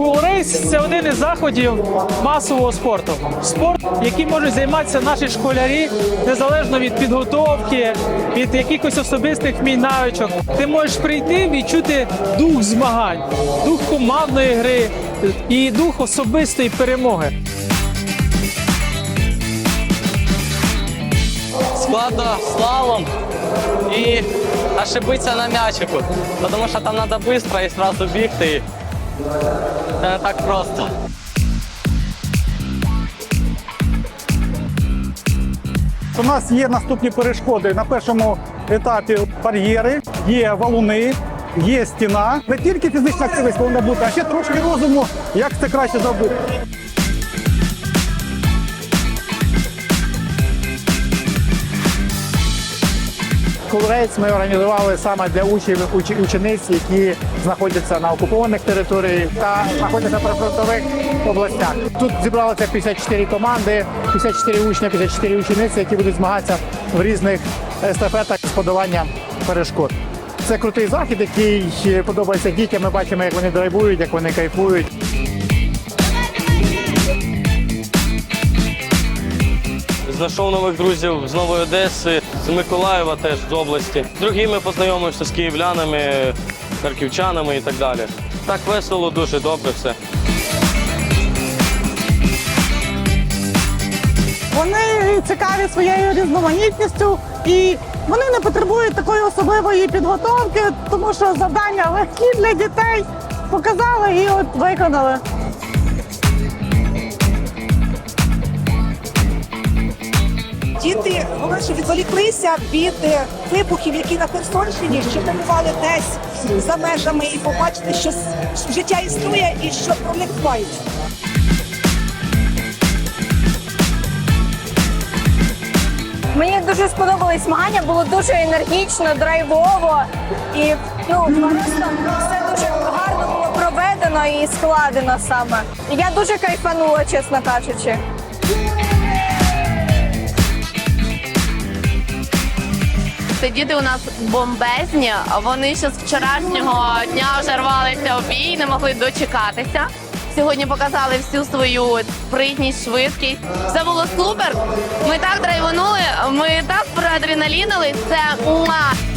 Передовий це один із заходів масового спорту. Спорт, яким можуть займатися наші школярі, незалежно від підготовки, від якихось особистих вмінь навичок. Ти можеш прийти, відчути дух змагань, дух командної гри і дух особистої перемоги. складно слалом и ошибиться на мячику. Потому что там надо быстро и сразу бігти. Это не так просто. У нас є наступні перешкоди. На першому етапі бар'єри, є валуни, є стіна. Не тільки фізична активність повинна бути, а ще трошки розуму, як це краще зробити. Колорейць ми організували саме для учнів уч- учениць, які знаходяться на окупованих територіях та знаходяться в прифронтових областях. Тут зібралося 54 команди, 54 учня, 54 учениці, які будуть змагатися в різних естафетах з подолання перешкод. Це крутий захід, який подобається дітям. Ми бачимо, як вони драйвують, як вони кайфують. Знайшов нових друзів з Нової Одеси, з Миколаєва теж з області. Другими познайомився з київлянами, харківчанами і так далі. Так весело, дуже добре все. Вони цікаві своєю різноманітністю і вони не потребують такої особливої підготовки, тому що завдання легкі для дітей показали і от виконали. Діти ж відволіклися від е, вибухів, які на Херсонщині, що побували десь за межами, і побачити, що життя існує і що про них дбають. Мені дуже сподобались змагання, було дуже енергічно, драйвово і ну все дуже гарно було проведено і складено саме. Я дуже кайфанула, чесно кажучи. Діти у нас бомбезні. Вони ще з вчорашнього дня вже рвалися в бій, не могли дочекатися. Сьогодні показали всю свою спритність, швидкість. Все було супер. Ми так драйванули, ми так проадреналінили. Це муа!